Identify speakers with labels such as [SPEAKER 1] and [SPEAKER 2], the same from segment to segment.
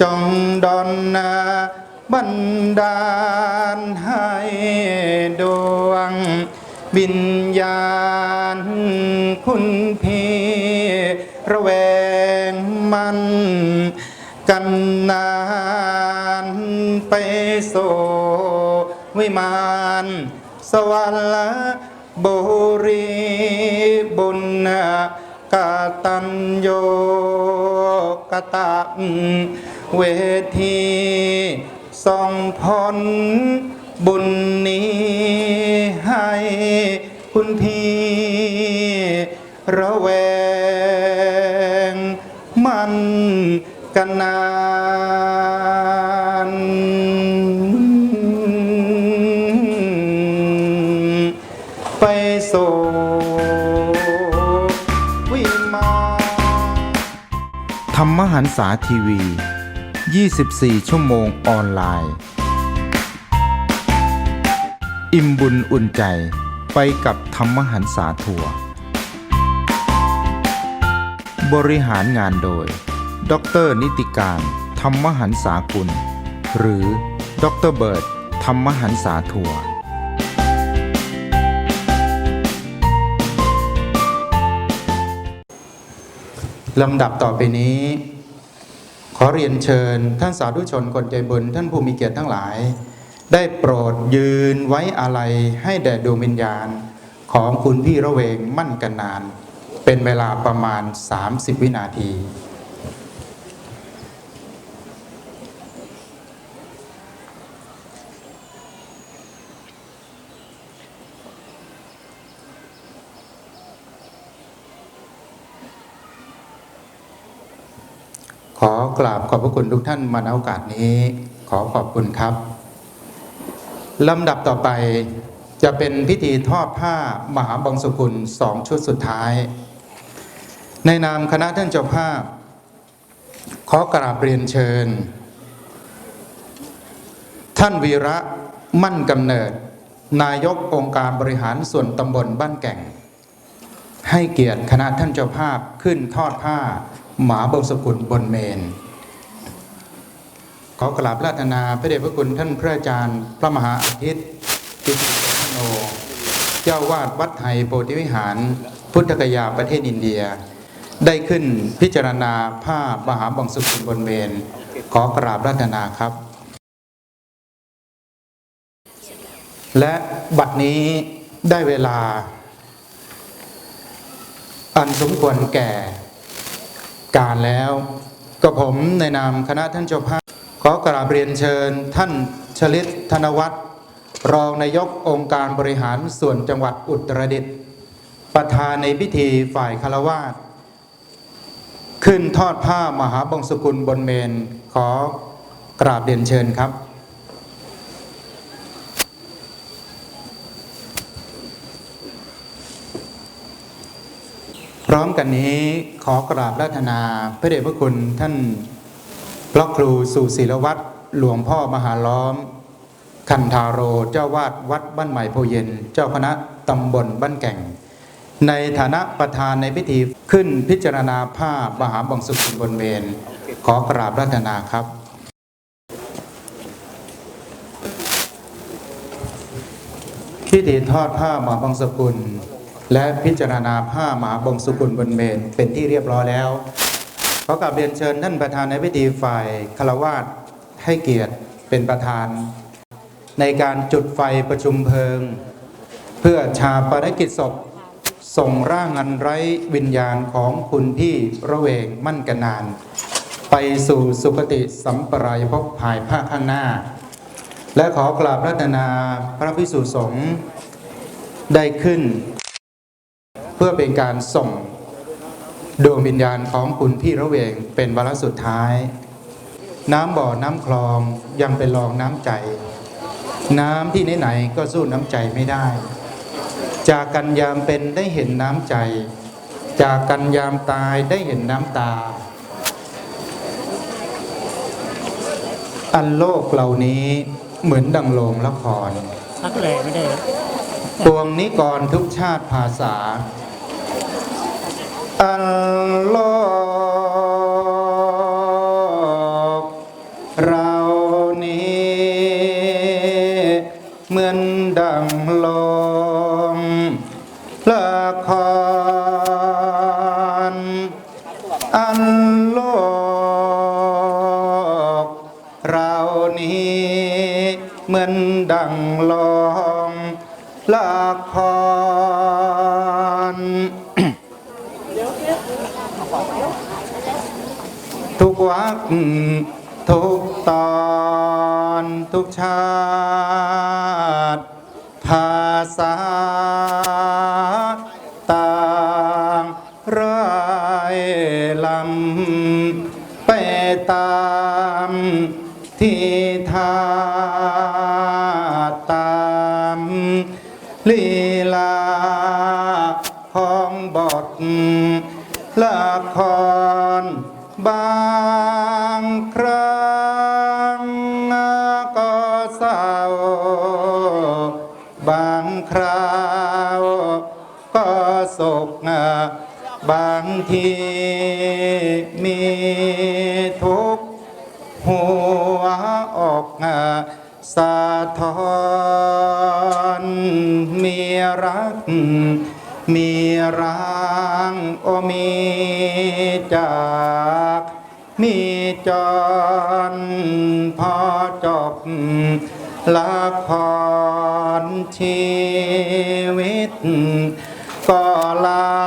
[SPEAKER 1] จงดอนนาบันดาลให้ดวง วิญญาณคุณพี่ระแวงมันกันนานไปโซวิมานสวรรค์บุรีบุญกาตัญโยกตะ เวทีส่องพลบุญนี้ให้คุณพี่ระแวงมันกันนานไปสู่วิมาน
[SPEAKER 2] ธรรมหันษาทีวี 24 ชั่วโมงออนไลน์ อิ่มบุญอุ่นใจไปกับธรรมหันษาทัวร์บริหารงานโดย ดร นิติการ ธรรมหันษากุล หรือ ดรเบิร์ตธรรมหันษาทัวร์
[SPEAKER 1] ลำดับต่อไปนี้ อเรียนเชิญท่านสาธุชนคนใจบุญท่านผู้มีเกียรติทั้งหลาย ได้โปรดยืนไว้อาลัยให้แด่ดวงวิญญาณของคุณพี่ระเวงมั่นกันนาน เป็นเวลาประมาณ 30 วินาที อกราบขอบพระคุณทุกท่านมาในโอกาสนี้ ขอขอบคุณครับลำดับต่อไปจะเป็นพิธีทอดผ้ามหาบังสกุลสองชุดสุดท้าย ในนามคณะท่านเจ้าภาพ ขอกราบเรียนเชิญ ท่านวีระมั่นกำเนิด นายกองค์การบริหารส่วนตำบลบ้านแก่ง ให้เกียรติคณะท่านเจ้าภาพขึ้นทอดผ้า หมาบงสกุลบนเมนขอกราบราตนาพระเดชพระคุณท่านพระอาจารย์ พระมหาอาทิตย์กิติโน เจ้าวาดวัดไทยโพธิวิหาร พุทธกยาประเทศอินเดีย ได้ขึ้นพิจารณาผ้ามหาบังสกุลบนเมน ขอกราบราตนาครับ และบัดนี้ได้เวลา อันสมควรแก่การแล้วก็ผมในนามคณะท่านเจ้าภาพขอกราบเรียนเชิญท่านชลิตธนวัฒน์รองนายกองค์การบริหารส่วนจังหวัดอุตรดิตถ์ประธานในพิธีฝ่ายคารวาสขึ้นทอดผ้ามหาบงสกุลบนเมน ขอกราบเรียนเชิญครับ พร้อมกันนี้ขอกราบราธนาพระเดชพระคุณท่านพระครูสุศิลวัตรหลวงพ่อมหาล้อม คันธาโรเจ้าวาดวัดบ้านใหม่โพเย็น เจ้าคณะตำบลบ้านแก่ง ในฐานะประธานในพิธีขึ้นพิจารณาผ้ามหาบังสุกุลบนเมนขอกราบราธนาครับพิธีทอดผ้ามหาบังสกุล และพิจารณาผ้าหมาบงสุกุลบนเมนเป็นที่เรียบร้อยแล้วขอกราบเรียนเชิญท่านประธานในพิธีฝ่ายคารวาสให้เกียรติเป็นประธาน ในการจุดไฟประชุมเพลิง เพื่อชาปนกิจศพ ส่งร่างอันไร้วิญญาณของคุณพี่ระเวงมั่นกันนาน ไปสู่สุคติสัมปรายภพภายภาคข้างหน้า และขอกราบรัตนาพระพิสุสงฆ์ได้ขึ้น เพื่อเป็นการส่งดวงวิญญาณของคุณพี่ระเวงเป็นวาระสุดท้าย น้ำบ่อน้ำคลองยังเป็นรองน้ำใจ น้ำที่ไหนๆก็สู้น้ำใจไม่ได้ จากกันยามเป็นได้เห็นน้ำใจ จากกันยามตายได้เห็นน้ำตา อันโลกเหล่านี้เหมือนดังโรงละคร
[SPEAKER 3] พักแหล่ไม่ได้
[SPEAKER 1] ปวงนิกรทุกชาติภาษา อัลโลก ทุกวักทุกตอนทุกชาติ ภาษาต่างรายลำไปตามที่ทาตามลีลา ของบทละครบางครั้งก็เศร้า บางคราวก็โศกบางทีมีทุกข์หัวอกสะท้อนมีรัก มีร่างโอมีจากมีจรพอจบละครชีวิต ก็ลา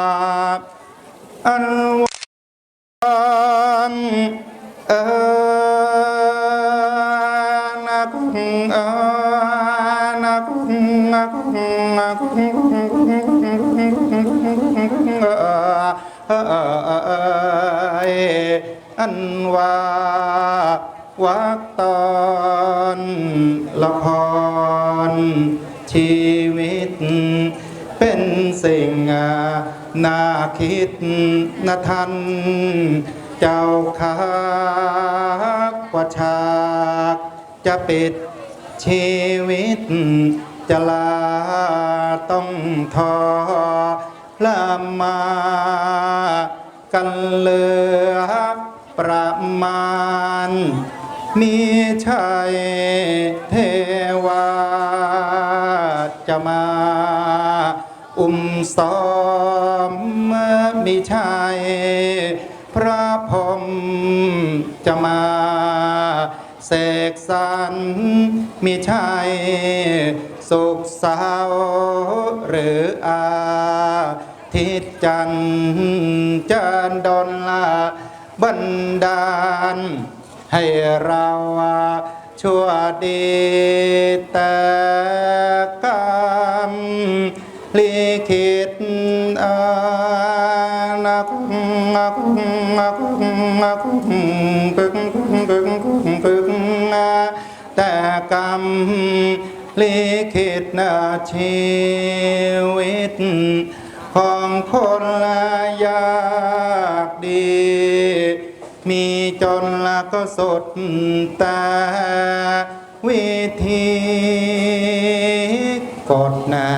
[SPEAKER 1] อันว่าวักตอนละคร ชีวิต เป็นสิ่งน่าคิดนะท่านเจ้าคากว่าฉาก จะปิดชีวิต จะลาต้องทอละมากันเลือประมาณ มีชัยเทวาจะมาอุ้มซ้อมมีชัยพระพรมจะมาเสกสรรมีชัย สุขสาวหรืออาทิตจันจันดอนลาบันดาล ให้เราชั่วดีแต่กรรมลิขิตอานักนักนักนักกึกกึกกึกกึกแต่กรรม ลิขิตนาชีวิต ของคนละยากดี มีจนละก็สดแต่วิธีกฎนา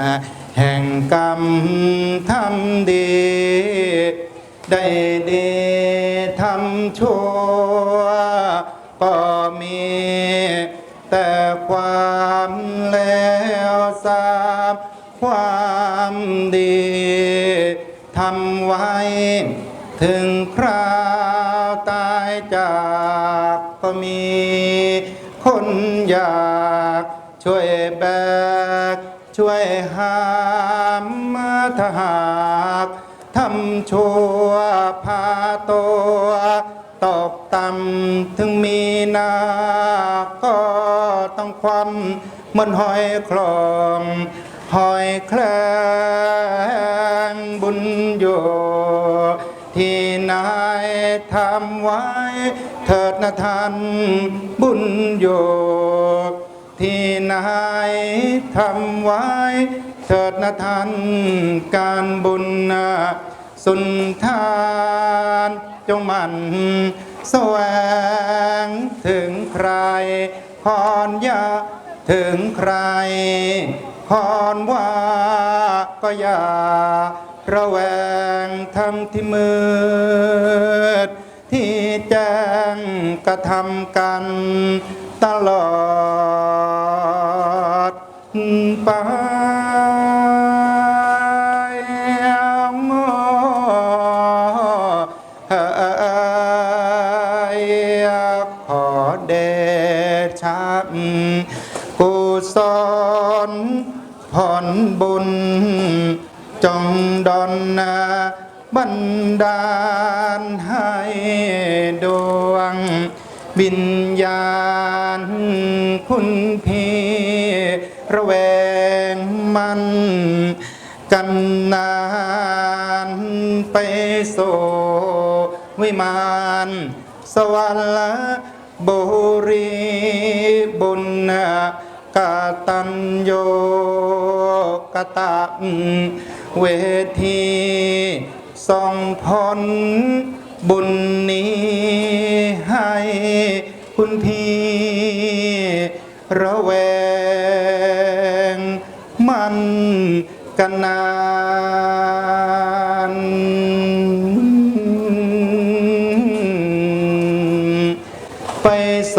[SPEAKER 1] แห่งกรรมทำดี ได้ดีทำชั่ว ความแล้วสามความดีทำไว้ ถึงคราวตายจากก็มี คนอยากช่วยแบก ช่วยหามมาถ้าหากทำชั่วพาตัวตกต่ำถึงมีนาก็ ต้องความเหมือนหอยคลองหอยแคลงบุญอยู่ที่นายทำไว้ เถิดนะท่านบุญอยู่ที่นายทำไว้ เถิดนะท่านการบุญนะสุนทานจงมันแสวงถึงใคร ขอนยาถึงใครขอนว่าก็อย่าระแวงทำที่มืด ที่แจ้งกระทำกันตลอดไป ชากุศลผลบุญ จงดลนาบันดาลให้ดวงวิญญาณคุณพี่ระแวงมันกันนานไปโซวิมาน สวรรค์บุรี บุญกาตัญโยกตะเวทีส่องพลบุญนี้ให้คุณพี่ระแวงมันกันนานไปโซ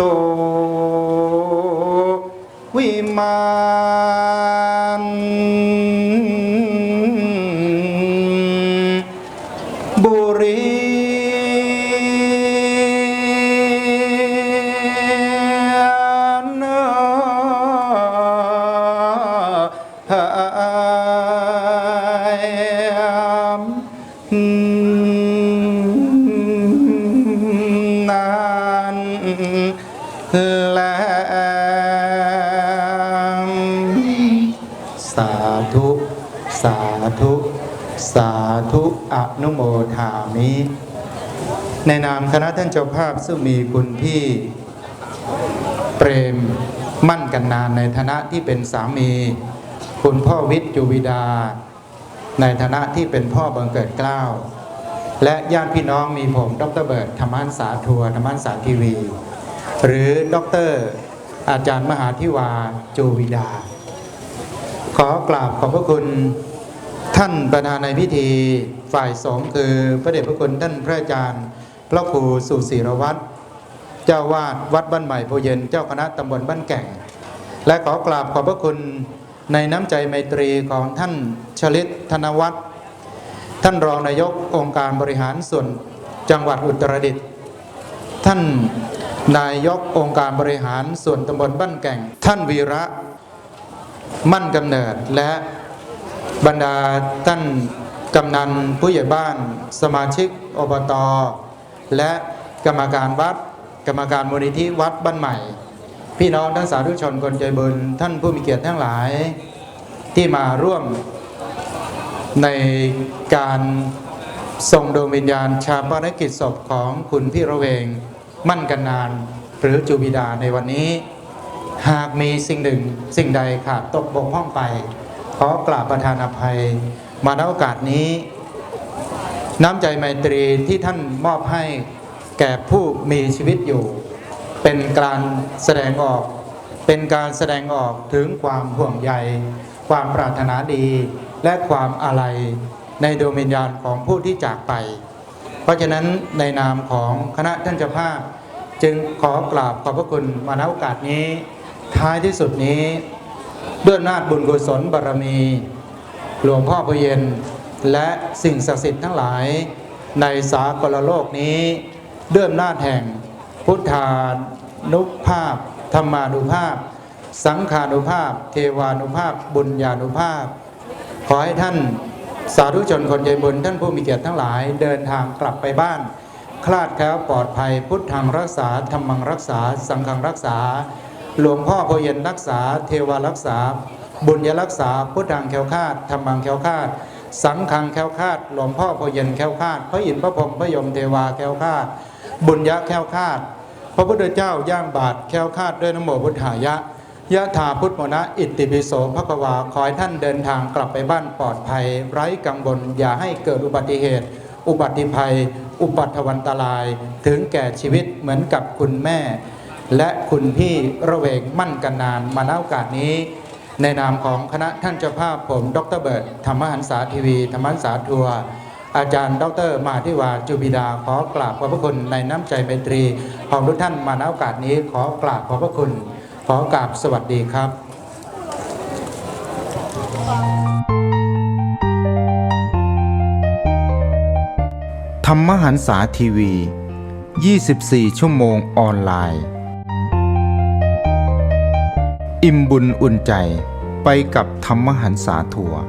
[SPEAKER 1] านบุรีนานแล สาธุ สาธุอนุโมทามิ ในนามคณะท่านเจ้าภาพซึ่งมีคุณพี่เปรมมั่นกันนานในฐานะที่เป็นสามี คุณพ่อวิทย์จุวิดา ในฐานะที่เป็นพ่อบังเกิดเกล้า และญาติพี่น้องมีผมดรเบิร์ตธรรมันสาทัวธรรมันสาทีวี หรือดรอาจารย์มหาธิวาจูวิดา ขอกราบขอบพระคุณ ท่านประธานในพิธีฝ่ายสงฆ์คือพระเดชพระคุณท่านพระอาจารย์ พระครูสุศิรวัตรเจ้าวาดวัดบ้านใหม่โพเย็นเจ้าคณะตำบลบ้านแก่ง และขอกราบขอบพระคุณในน้ำใจไมตรีของท่านชลิตธนวัฒน์ท่านรองนายกองค์การบริหารส่วนจังหวัดอุตรดิตถ์ท่านนายกองค์การบริหารส่วนตำบลบ้านแก่ง ท่านวีระมั่นกำเนิดและ บรรดาท่านกำนันผู้ใหญ่บ้าน สมาชิกอบตและกรรมการวัด กรรมการมูลนิธิวัดบ้านใหม่ พี่น้องทั้งสาธุชนคนใจบุญท่านผู้มีเกียรติทั้งหลาย ที่มาร่วมในการส่งดวงวิญญาณชาปนกิจศพของคุณพี่ระเวง มั่นกันนาน หรือจูบิดาในวันนี้ หากมีสิ่งหนึ่งสิ่งใดขาดตกบกพร่องไป อกราบประทานอภัย มาในโอกาสนี้ น้ำใจไมตรีที่ท่านมอบให้แก่ผู้มีชีวิตอยู่ เป็นการแสดงออก เป็นการแสดงออกถึงความห่วงใย ความปรารถนาดี และความอาลัยในดวงวิญญาณของผู้ที่จากไป เพราะฉะนั้นในนามของคณะท่านเจ้าภาพ จึงขอกราบขอบพระคุณมาณโอกาสนี้ ท้ายที่สุดนี้ ด้วยนาจบุญกุศลบารมี หลวงพ่อพระเย็น และสิ่งศักดิ์สิทธิ์ทั้งหลายในสากลโลกนี้ด้วยนาจแห่ง พุทธานุภาพ ธรรมานุภาพ สังขานุภาพ เทวานุภาพ บุญญานุภาพ ขอให้ท่านสาธุชนคนใจบุญท่านผู้มีเกียรติทั้งหลายเดินทางกลับไปบ้าน คลาดแคล้วปลอดภัยพุทธังรักษาธรรมังรักษา สังฆังรักษา หลวงพ่อพเย็นรักษา เทวารักษา บุญยรักษา พุทธังแคล้วคลาดธรรมังแคล้วคลาดสังฆังแคล้วคลาดหลวงพ่อโพเย็นแคล้วคลาดพระอินทร์พระพรหมพระยมเทวาแคล้วคลาดบุญยะแคล้วคลาดพระพุทธเจ้าย่างบาทแคล้วคลาดด้วยนโมพุทธายะยะถาพุทธมนะอิติปิโสภควาขอให้ท่านเดินทางกลับไปบ้านปลอดภัย ไร้กังวลอย่าให้เกิดอุบัติเหตุ อุบัติภัย อุปัติวันตราย ถึงแก่ชีวิตเหมือนกับคุณแม่ และคุณพี่ระเวงมั่นกันนานมาณโอกาสนี้ ในนามของคณะท่านเจ้าภาพผม ดรเบิร์ตธรรมหันษาทีวี ธรรมหันษาทัวร์อาจารย์ ดร มาธิวาจุบิดา ขอกราบขอบพระคุณในน้ำใจไมตรีของทุกท่านมาณโอกาสนี้ ขอกราบขอบพระคุณ ขอกราบสวัสดีครับ
[SPEAKER 2] ธรรมหันษาทีวี 24 ชั่วโมงออนไลน์
[SPEAKER 1] อิ่มบุญอุ่นใจไปกับธรรมหันษาทัวร์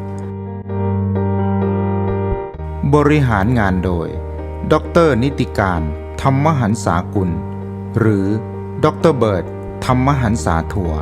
[SPEAKER 1] บริหารงานโดย ดร นิติการ ธรรมหันษากุล หรือ ดรเบิร์ดธรรมหันษาทัวร์